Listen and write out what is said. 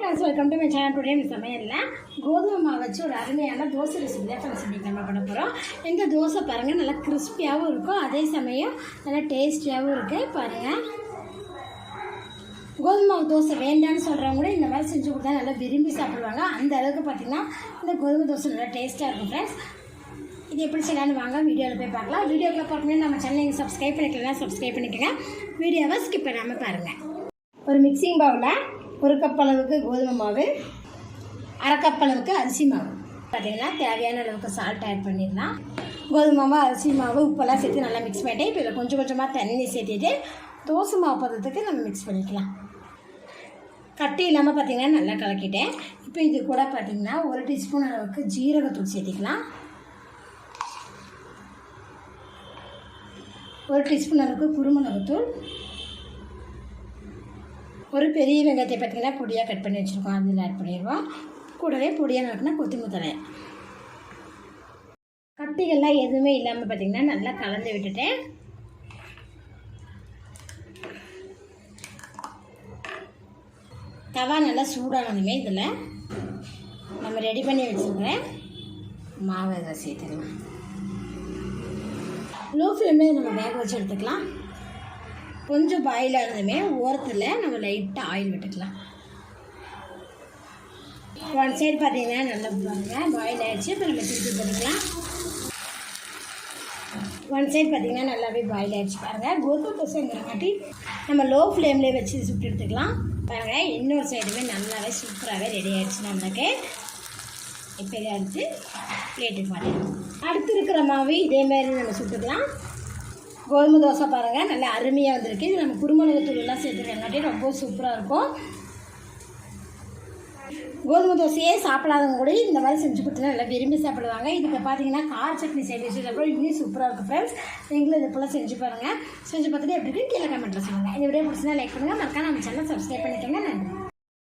Friends welcome to my channel today சமையலில் கோதுமை மாவு வச்சு ஒரு அருமையான தோசை ரெசிபி தான் ஃப்ரெண்ட்ஸ் இன்றைக்கி நம்ம பண்ண போகிறோம் இந்த தோசை பாருங்கள் நல்லா கிறிஸ்பியாகவும் இருக்கும். அதே சமயம் நல்லா டேஸ்டியாகவும் இருக்குது பாருங்கள் கோதுமை மாவு தோசை வேண்டாம்னு சொல்கிறவங்க கூட இந்த மாதிரி செஞ்சு கொடுத்தா நல்லா விரும்பி சாப்பிடுவாங்க. அந்த அளவுக்கு பார்த்திங்கன்னா இந்த கோதுமை தோசை நல்லா டேஸ்ட்டாக இருக்கும் ஃப்ரெண்ட்ஸ் இது எப்படி செய்யலாம்னு வாங்க வீடியோவில் போய் பார்க்கலாம். வீடியோவில் பார்க்கணும் நம்ம சேனலை சப்ஸ்கிரைப் பண்ணிக்கலாம் சப்ஸ்கிரைப் பண்ணிக்கோங்க. வீடியோவை ஸ்கிப் பண்ணாமல் பாருங்கள் ஒரு மிக்சிங் பவுலில் ஒரு கப் அளவுக்கு கோதுமை மாவு அரை கப் அளவுக்கு அரிசி மாவு. பார்த்தீங்கன்னா தேவையான அளவுக்கு சால்ட் ஆட் பண்ணிடலாம். கோதுமை மாவு அரிசி மாவு உப்பெல்லாம் சேர்த்து நல்லா மிக்ஸ் பண்ணிட்டு இப்போ இதில் கொஞ்சம் கொஞ்சமாக தண்ணி சேர்த்துட்டு தோசை மாவு பதத்துக்கு நம்ம மிக்ஸ் பண்ணிக்கலாம். கட்டி இல்லாமல் பார்த்தீங்கன்னா நல்லா கலக்கிட்டேன் இப்போ இது கூட பார்த்திங்கன்னா ஒரு டீஸ்பூன் அளவுக்கு ஜீரகத்தூள் சேர்த்திக்கலாம். ஒரு டீஸ்பூன் அளவுக்கு குருமிளகுத்தூள் ஒரு பெரிய வெங்காயத்தை பார்த்தீங்கன்னா பொடியாக கட் பண்ணி வச்சுருக்கோம். அதில் ஆட் பண்ணிடுவோம். கூடவே பொடியாக நட்டினா கொத்தமல்லி தலை கட்டிகள்லாம் எதுவுமே இல்லாமல் பார்த்தீங்கன்னா நல்லா கலந்து விட்டுட்டேன் தவா நல்லா சூடானதுமே இதில் நம்ம ரெடி பண்ணி வச்சுருக்கிறேன் மாவு இதில் சேர்த்துக்கலாம். லோ ஃப்ளேமில் நம்ம வேக வச்சு எடுத்துக்கலாம். கொஞ்சம் பாயில் ஆனதுமே ஓரத்தில் நம்ம லைட்டாக ஆயில் விட்டுக்கலாம். ஒன் சைடு பார்த்தீங்கன்னா நல்லா பாருங்க பாயில் ஆகிடுச்சு இப்போ நம்ம திருப்பி போட்டுக்கலாம். ஒன் சைடு பார்த்தீங்கன்னா நல்லாவே பாயில் ஆகிடுச்சு பாருங்கள் கோதுமை தோசைங்கிறங்காட்டி நம்ம லோ ஃப்ளேம்லேயே வச்சு சுட்டு எடுத்துக்கலாம். பாருங்கள் இன்னொரு சைடுமே நல்லாவே சூப்பராகவே ரெடி ஆகிடுச்சு நம்மளுக்கு. இப்போ எடுத்து பிளேட்டுக்கு மாட்டிடலாம் அடுத்து இருக்கிற மாவு இதேமாரி நம்ம சுட்டுக்கலாம். கோதுமை தோசை பாருங்கள் நல்லா அருமையாக வந்திருக்கு. இது நம்ம குருமிளகு தூள்லாம் சேர்த்துருக்கங்காட்டி ரொம்ப சூப்பராக இருக்கும். கோதுமை தோசையே சாப்பிடாதவங்க கூட இந்த மாதிரி செஞ்சு கொடுத்தா நல்லா விரும்பி சாப்பிடுவாங்க. இதுக்கு பார்த்தீங்கன்னா கார சட்னி செய்து வச்சுட்டு இன்னும் சூப்பராக இருக்கும் ஃப்ரெண்ட்ஸ் நீங்களும் இது போல் செஞ்சு பாருங்கள் செஞ்சு பார்த்துட்டு எப்படி கீழே கமெண்ட்டில் சொல்லுங்கள் இந்த வீடியோ பிடிச்சினா லைக் பண்ணுங்கள் மறக்காம நம்ம சேனல் சப்ஸ்கிரைப் பண்ணிக்கோங்க. நன்றி.